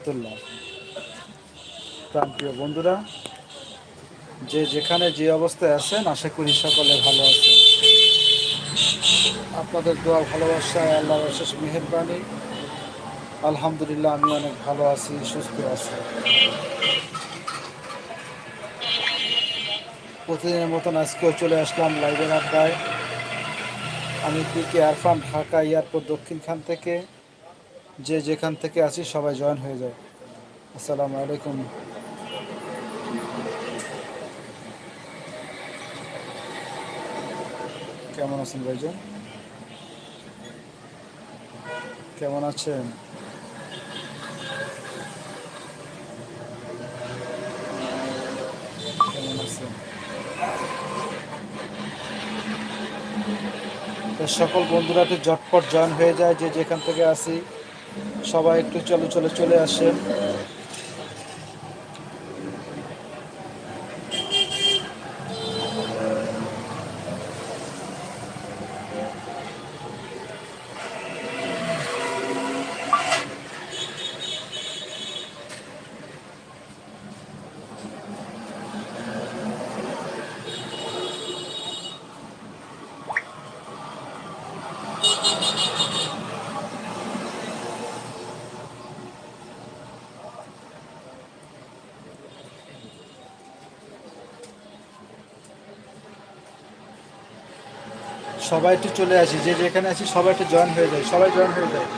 রহমতুল্লাহ বন্ধুরা, যে যেখানে যে অবস্থায় আছেন, আশা করি সকলে ভালো আছেন। আপনাদের দোয়া, ভালোবাসায় আল্লাহর অশেষ মেহেরবানি আলহামদুলিল্লাহ, আমি অনেক ভালো আছি, সুস্থ আছি। প্রতিদিনের মতন আজকেও চলে আসলাম লাইভের আড্ডায়। আমি P K Arfan, Dhaka airport Dakshinkhan থেকে। যে যেখান থেকে আছি সবাই জয়েন হয়ে যায় আসসালামু আলাইকুম। কেমন আছেন ভাইজান? কেমন আছেন? কেমন আছেন? সকল বন্ধুরা একটু ঝটপট জয়েন হয়ে যায় যে যেখান থেকে আসি সবাই একটু চলে চলে চলে আসেন। সবাই একটু চলে আসি, যে যেখানে আছি সবাই একটু জয়েন হয়ে যায়, সবাই জয়েন হয়ে যায়।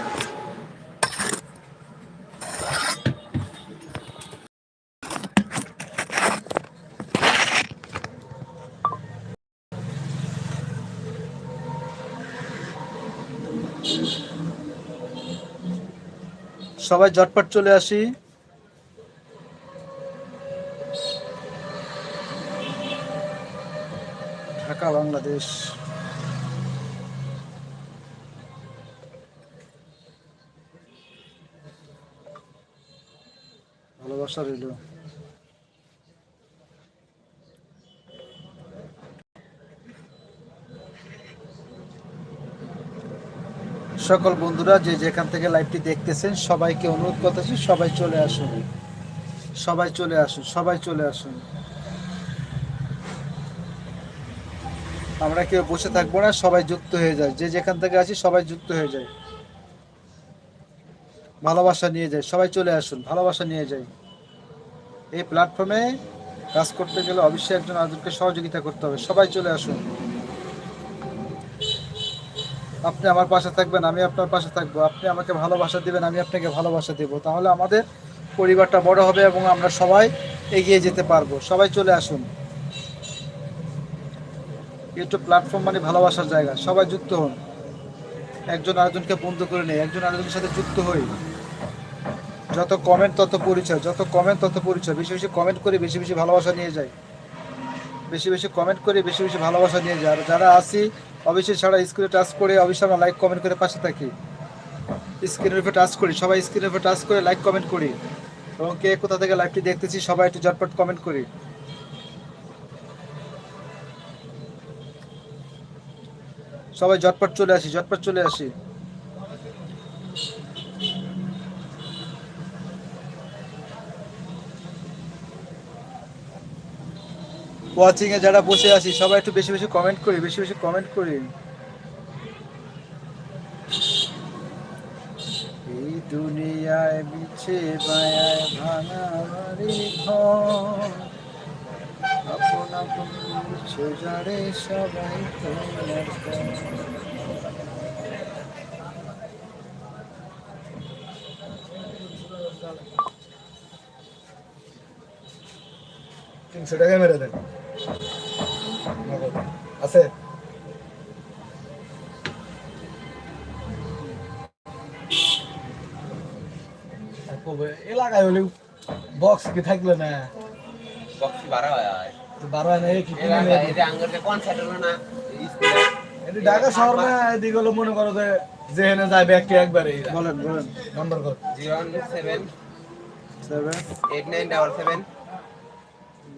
সবাই ঝটপট চলে আসি। ঢাকা, বাংলাদেশ। রইল সকল বন্ধুরা যে যেখান থেকে লাইভটি দেখতেছেন, সবাইকে অনুরোধ করতেছি, সবাই চলে আসুন। সবাই চলে আসুন, সবাই চলে আসুন। আমরা কেউ বসে থাকব না, সবাই যুক্ত হয়ে যায়। যে যেখান থেকে আছি, সবাই যুক্ত হয়ে যায়। ভালোবাসা নিয়ে যায়, সবাই চলে আসুন, ভালোবাসা নিয়ে যায়। এই প্ল্যাটফর্মে কাজ করতে গেলে অবশ্যই একজন আরেকজনকে সহযোগিতা করতে হবে। সবাই চলে আসুন। আপনি আমার পাশে থাকবেন, আমি আপনার পাশে থাকব। আপনি আমাকে ভালোবাসা দিবেন, আমি আপনাকে ভালোবাসা দেবো। তাহলে আমাদের পরিবারটা বড় হবে এবং আমরা সবাই এগিয়ে যেতে পারব। সবাই চলে আসুন। ইউটিউব প্ল্যাটফর্ম মানে ভালোবাসার জায়গা। সবাই যুক্ত হন। একজন আরেকজনকে বন্ধু করে নেই একজন আরেকজনের সাথে যুক্ত হই। যত কমেন্ট তত পরিচয়, যত কমেন্ট তত পরিচয়। বেশি বেশি কমেন্ট করে বেশি বেশি ভালোবাসা নিয়ে যায়। বেশি বেশি কমেন্ট করে বেশি বেশি ভালোবাসা নিয়ে যায়। আর যারা আসি অবশ্যই ছাড়া স্ক্রিনে টাচ করে অবশ্যই আমরা লাইক কমেন্ট করে পাশে থাকি। স্ক্রিনের উপরে টাচ করি। সবাই স্ক্রিনের উপরে টাচ করে লাইক কমেন্ট করি। এবং কে কোথা থেকে লাইভটি দেখতেছি, সবাই একটু ঝটপট কমেন্ট করি। সবাই ঝটপট চলে আসি, ঝটপট চলে আসি। ওয়াচিং এ যারা বসে আছি, সবাই একটু বেশি বেশি কমেন্ট করি, বেশি বেশি কমেন্ট করি। এই দুনিয়ায় মিছে মায়ায় ভাঙা বাড়ি আপন আপন সবাই। তিনশো টাকা মেরে দেন এলাকায় হলে বক্স কি থাকলে না? বক্স বাড়া হয় তো বারো হয় না এ কি কিনে এটা আঙ্গুরকে কনসার্ট হলো না এটি ঢাকা শহর না এদিকে হলো মনে করো যে যেখানে যায় ব্যাগটি একবারে বলেন বলেন। নাম্বার কর zero seven seven. Eight nine double seven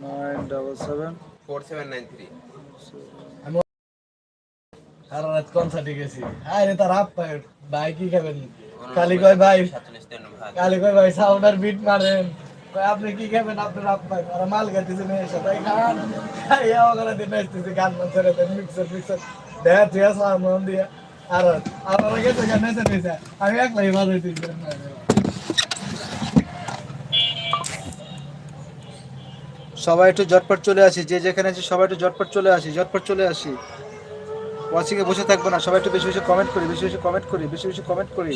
nine double seven four seven nine three সারা রাত কনসার্টে গেছি। আরে তার হাফ কি খাবেন? খালি কয় ভাই। কই ভাই? সাউন্ডার বিট মারেন। কই আপনি কি খাবেন? আপনার মাল খান। খাইয়া ওখানে দিন আসতেছে গান মান ছেড়ে দেন মিক্সার মিক্সার দেখা তুই মন দিয়া। আর গেছে গান নেছে আমি একলাই বাজাইতেছি সবাই একটু জটপট চলে আসি যে যেখানে আছে সবাই একটু জটপট চলে আসি জটপট চলে আসি। ওয়াচিং এ বসে থাকব না, সবাই একটু বেশি বেশি কমেন্ট করি, বেশি বেশি কমেন্ট করি, বেশি বেশি কমেন্ট করি।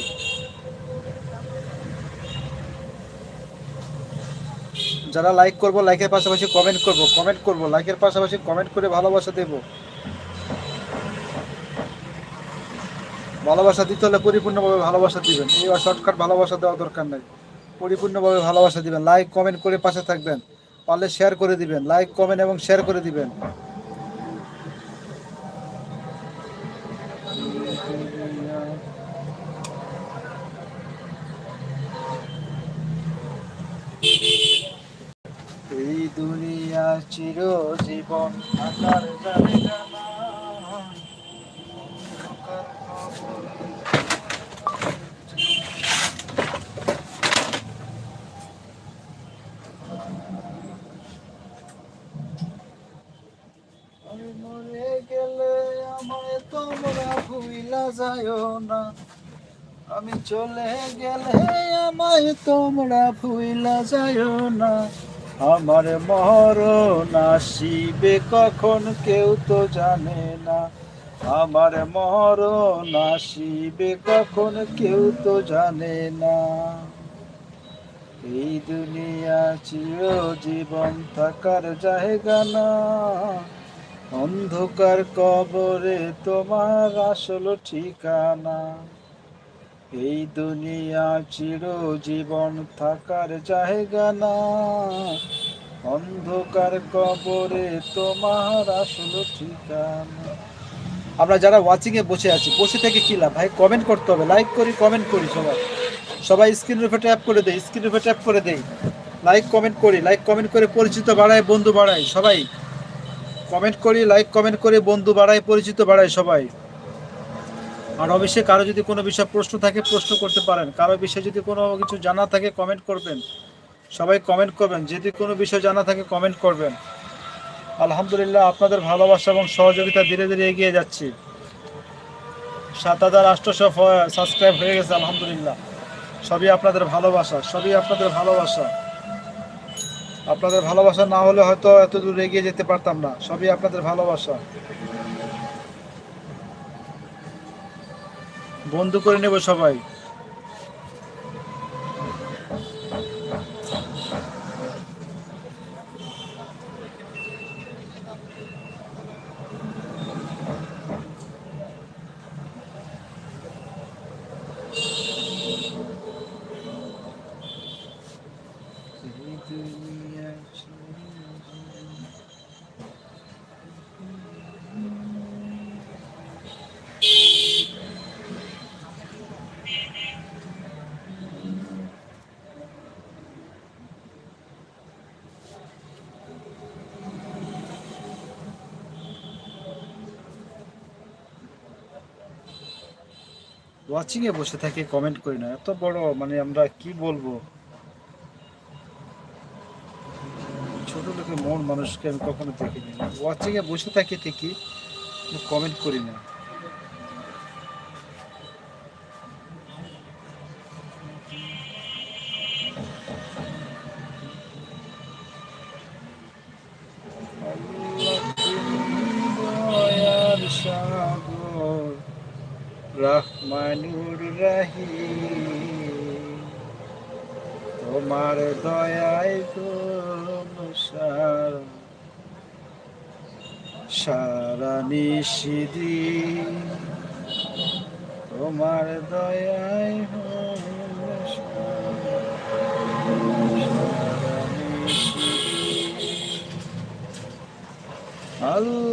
যারা লাইক করব লাইকের পাশাপাশি কমেন্ট করব কমেন্ট করব লাইকের পাশাপাশি কমেন্ট করে ভালোবাসা দেব। ভালোবাসা দিতে হলে পরিপূর্ণভাবে ভালোবাসা দিবেন। এই শর্টকাট ভালোবাসা দেওয়া দরকার নাই। পরিপূর্ণভাবে ভালোবাসা দিবেন। লাইক কমেন্ট করে পাশে থাকবেন। পারলে শেয়ার করে দিবেন। লাইক কমেন্ট এবং শেয়ার করে দিবেন এই দুনিয়া চির জীবন নয়। আমি মরে গেলে আমায় তোমরা ভুইলা যায়ও না আমি চলে গেলে আমায় তোমরা ভুইলা যায়ও না আমার মরণ আসিবে কখন কেউ তো জানে না। আমার মরণ আসিবে কখন কেউ তো জানে না। এই দুনিয়া চির জীবন থাকার জায়গা না। অন্ধকার কবরে তোমার আসল ঠিকানা। এই দুনিয়া চির জীবন থাকার জায়গা না। অন্ধকার কবরে তোমার আসল ঠিকানা। আমরা যারা ওয়াচিং এ বসে আছি, বসে থেকে কি লাভ? ভাই কমেন্ট করতে হবে। লাইক করি কমেন্ট করি সবাই। সবাই স্ক্রিন রূপে ট্যাপ করে দেই স্ক্রিন রূপে ট্যাপ করে দেই। লাইক কমেন্ট করি লাইক কমেন্ট করে পরিচিত বাড়ায়, বন্ধু বাড়ায়, সবাই। কমেন্ট করি লাইক কমেন্ট করে বন্ধু বাড়ায়, পরিচিত বাড়ায় সবাই। আর অবশ্যই কারও যদি কোনো বিষয়ে প্রশ্ন থাকে, প্রশ্ন করতে পারেন। কারও বিষয়ে যদি কোনো কিছু জানা থাকে কমেন্ট করবেন। সবাই কমেন্ট করবেন। যদি কোনো বিষয় জানা থাকে কমেন্ট করবেন। আলহামদুলিল্লাহ, আপনাদের ভালোবাসা এবং সহযোগিতা ধীরে ধীরে এগিয়ে যাচ্ছি। সাত হাজার আটশোশো সাবস্ক্রাইব হয়ে গেছে, আলহামদুলিল্লাহ। সবই আপনাদের ভালোবাসা, সবই আপনাদের ভালোবাসা। আপনাদের ভালোবাসা না হলে হয়তো এত দূর এগিয়ে যেতে পারতাম না। সবই আপনাদের ভালোবাসা। বন্ধু করে নেব সবাই। ওয়াচিং এ বসে থাকি কমেন্ট করি না। এত বড় মানে আমরা কি বলব? ছোট লোকের মন মানুষকে আমি কখনো দেখিনি। ওয়াচিং এ বসে থাকি ঠিকই কমেন্ট করি না।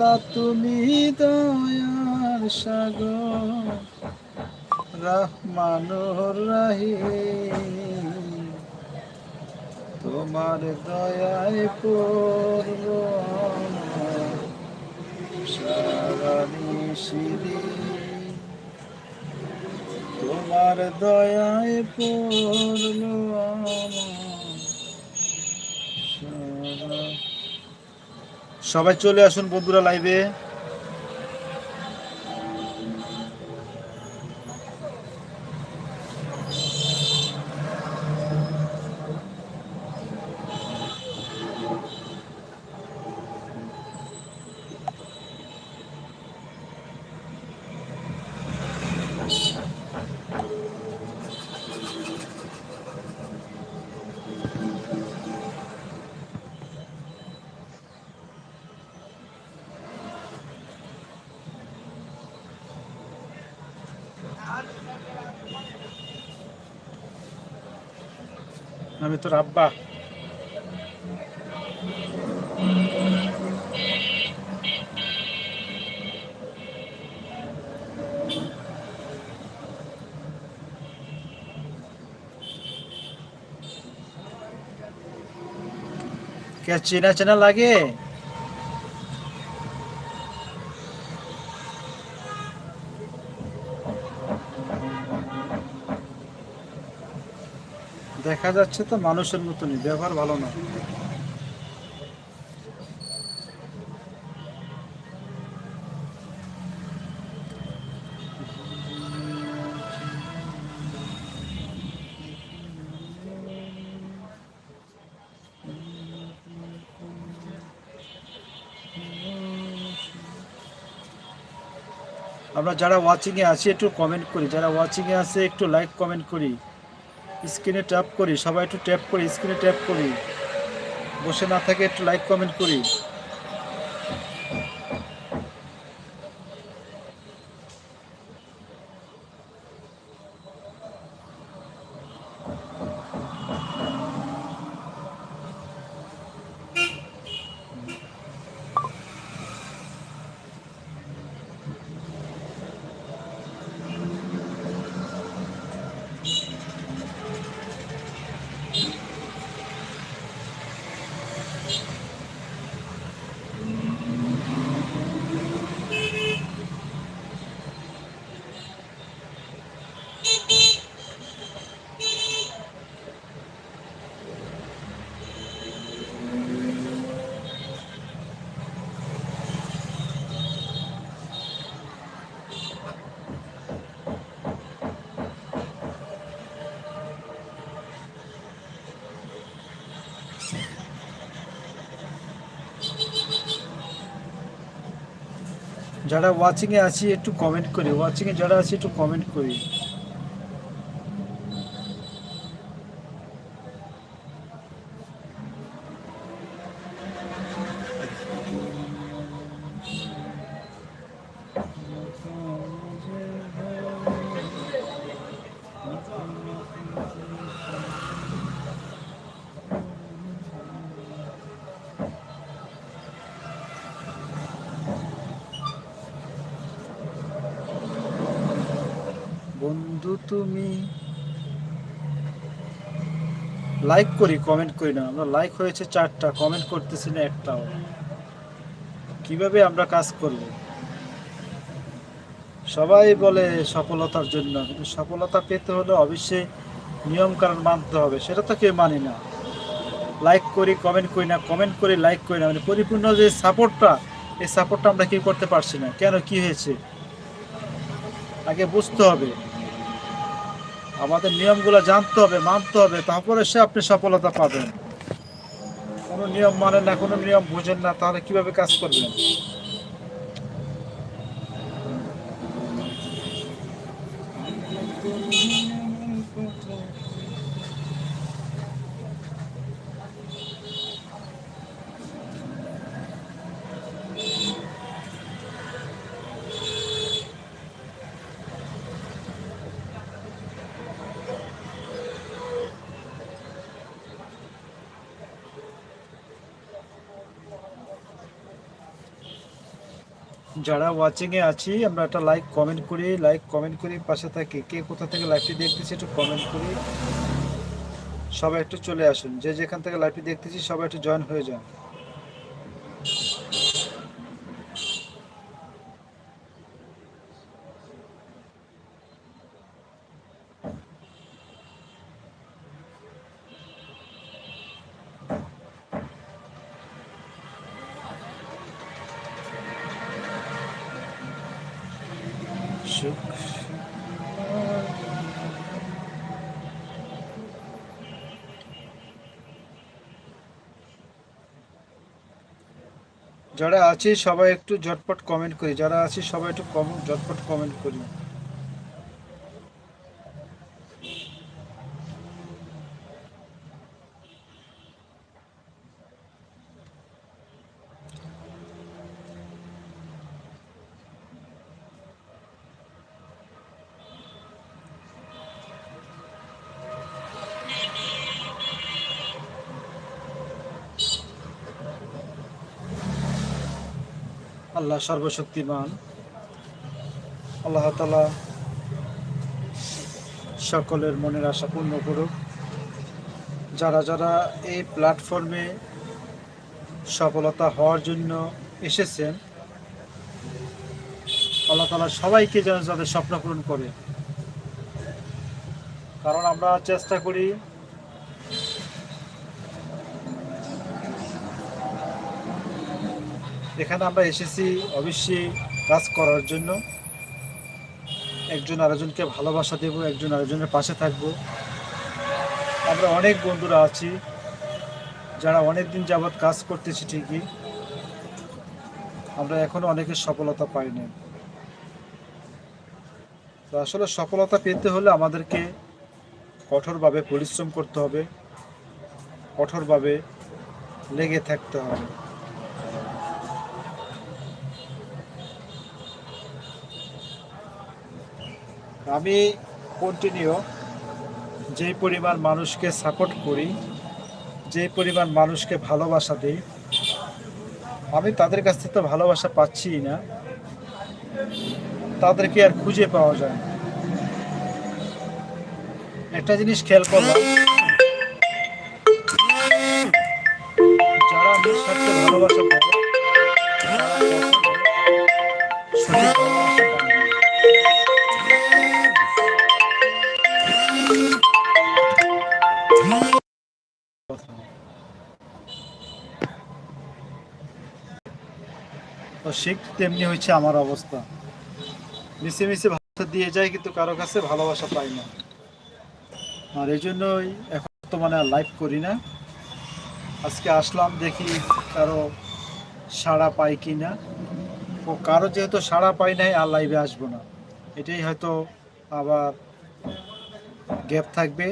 আল্লাহ তুমি দয়ার সাগর রহমানুর রহিম। তোমার দয়ায় নিশিদিন তোমার দয়ায় পড়ল আমার সবাই চলে আসুন বন্ধুরা লাইভে আমি তোর আব্বা। কে চেনা চেনা লাগে? দেখা যাচ্ছে তো মানুষের মতনই, ব্যবহার ভালো না। আমরা যারা ওয়াচিংয়ে আছি, একটু কমেন্ট করি। যারা ওয়াচিংয়ে আছে, একটু লাইক কমেন্ট করি। স্ক্রিনে ট্যাপ করি, সবাই একটু ট্যাপ করি, স্ক্রিনে ট্যাপ করি। বসে না থাকে একটু লাইক কমেন্ট করি। যারা ওয়াচিংয়ে আছি একটু কমেন্ট করি। ওয়াচিংয়ে যারা আছি একটু কমেন্ট করি। বন্ধু তুমি। লাইক করি কমেন্ট করি না। আমরা লাইক হয়েছে চারটা কমেন্ট করতেছি না একটাও। কীভাবে আমরা কাজ করব? সবাই বলে সফলতার জন্য, কিন্তু সফলতা পেতে হলে অবশ্যই নিয়ম কারণ মানতে হবে। সেটা তো কেউ মানি না। লাইক করি কমেন্ট করি না কমেন্ট করি লাইক করি না। মানে পরিপূর্ণ যে সাপোর্টটা এই সাপোর্টটা আমরা কি করতে পারছি না। কেন? কি হয়েছে? আগে বুঝতে হবে। আমাদের নিয়মগুলো জানতে হবে, মানতে হবে, তারপরে সে আপনি সফলতা পাবেন। কোনো নিয়ম মানেন না, কোনো নিয়ম বোঝেন না, তাহলে কীভাবে কাজ করবেন? যারা ওয়াচিংয়ে আছি, আমরা একটা লাইক কমেন্ট করি লাইক কমেন্ট করি, পাশে থাকি। কে কোথা থেকে লাইভটি দেখতেছি একটু কমেন্ট করি। সবাই একটু চলে আসুন। যে যেখান থেকে লাইভটি দেখতেছি, সবাই একটু জয়েন হয়ে যান। যারা আছে, সবাই একটু ঝটপট কমেন্ট করি। যারা আছে, সবাই একটু কম ঝটপট কমেন্ট করি। আল্লাহ সর্বশক্তিমান। আল্লাহ তালা সকলের মনের আশা পূর্ণ করুক। যারা যারা এই প্ল্যাটফর্মে সফলতা হওয়ার জন্য এসেছেন, আল্লাহ তালা সবাইকে যেন যাদের স্বপ্ন পূরণ করে। কারণ আমরা চেষ্টা করি এখানে আমরা এসেছি অবশ্যই কাজ করার জন্য। একজন আরেকজনকে ভালোবাসা দেব, একজন আরেকজনের পাশে থাকব। আমরা অনেক বন্ধুরা আছি, যারা অনেক দিন যাবৎ কাজ করতেছি ঠিকই। আমরা এখনও অনেকের সফলতা পাইনি তো আসলে সফলতা পেতে হলে আমাদেরকে কঠোরভাবে পরিশ্রম করতে হবে, কঠোরভাবে লেগে থাকতে হবে। আমি কন্টিনিউ যে পরিমাণ মানুষকে সাপোর্ট করি যে পরিমাণ মানুষকে ভালোবাসা দিই, আমি তাদের কাছ থেকে তো ভালোবাসা পাচ্ছি না, তাদেরকে আর খুঁজে পাওয়া যায়। একটা জিনিস খেয়াল করলাম ঠিক তেমনি হচ্ছে আমার অবস্থা। মিশে মিশে ভালোবাসা দিয়ে যায় কিন্তু কারও কাছে ভালোবাসা পাই না। আর এই জন্যই এখন তো মানে লাইভ করি না। আজকে আসলাম দেখি কারও সাড়া পাই কি না ও কারও যেহেতু সাড়া পাই নাই, আর লাইভে আসব না। এটাই হয়তো আবার গ্যাপ থাকবে।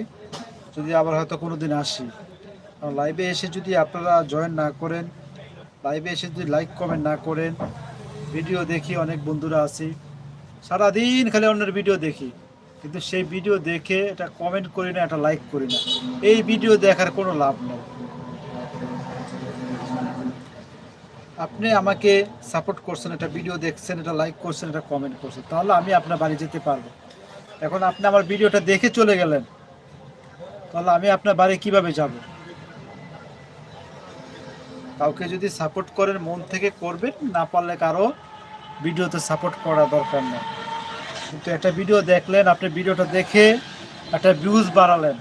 যদি আবার হয়তো কোনো দিন আসি লাইভে এসে যদি আপনারা জয়েন না করেন লাইভে এসে যদি লাইক কমেন্ট না করেন ভিডিও দেখি, অনেক বন্ধুরা আছি। সারাদিন খালি অন্যের ভিডিও দেখি। কিন্তু সেই ভিডিও দেখে এটা কমেন্ট করি না এটা লাইক করি না। এই ভিডিও দেখার কোনো লাভ নেই। আপনি আমাকে সাপোর্ট করছেন এটা ভিডিও দেখছেন এটা লাইক করছেন এটা কমেন্ট করছেন, তাহলে আমি আপনার বাড়ি যেতে পারব। এখন আপনি আমার ভিডিওটা দেখে চলে গেলেন, তাহলে আমি আপনার বাড়ি কীভাবে যাব? কাউকে যদি সাপোর্ট করেন, মন থেকে করবেন, না পারলে কারও ভিডিওতে সাপোর্ট করা দরকার নেই। কিন্তু একটা ভিডিও দেখলেন, আপনি ভিডিওটা দেখে একটা ভিউজ বাড়ালেন।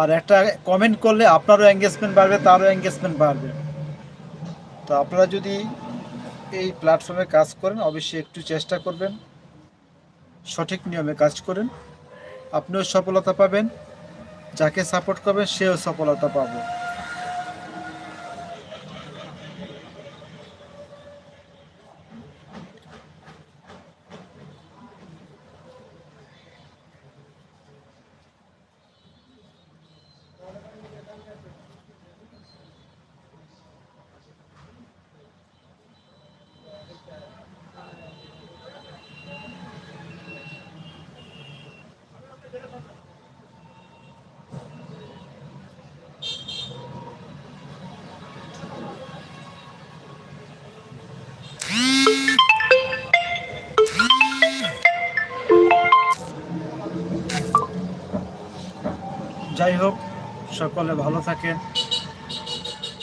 আর একটা কমেন্ট করলে আপনারও এঙ্গেজমেন্ট বাড়বে, তারও এঙ্গেজমেন্ট বাড়বে। তো আপনারা যদি এই প্ল্যাটফর্মে কাজ করেন, অবশ্যই একটু চেষ্টা করবেন। সঠিক নিয়মে কাজ করেন। আপনিও সফলতা পাবেন। যাকে সাপোর্ট করবেন, সেও সফলতা পাবে। সকলে ভালো থাকেন,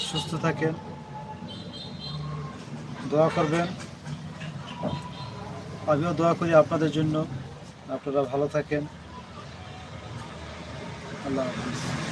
সুস্থ থাকেন। দোয়া করবেন। আমিও দোয়া করি আপনাদের জন্য। আপনারা ভালো থাকেন। আল্লাহ হাফিজ।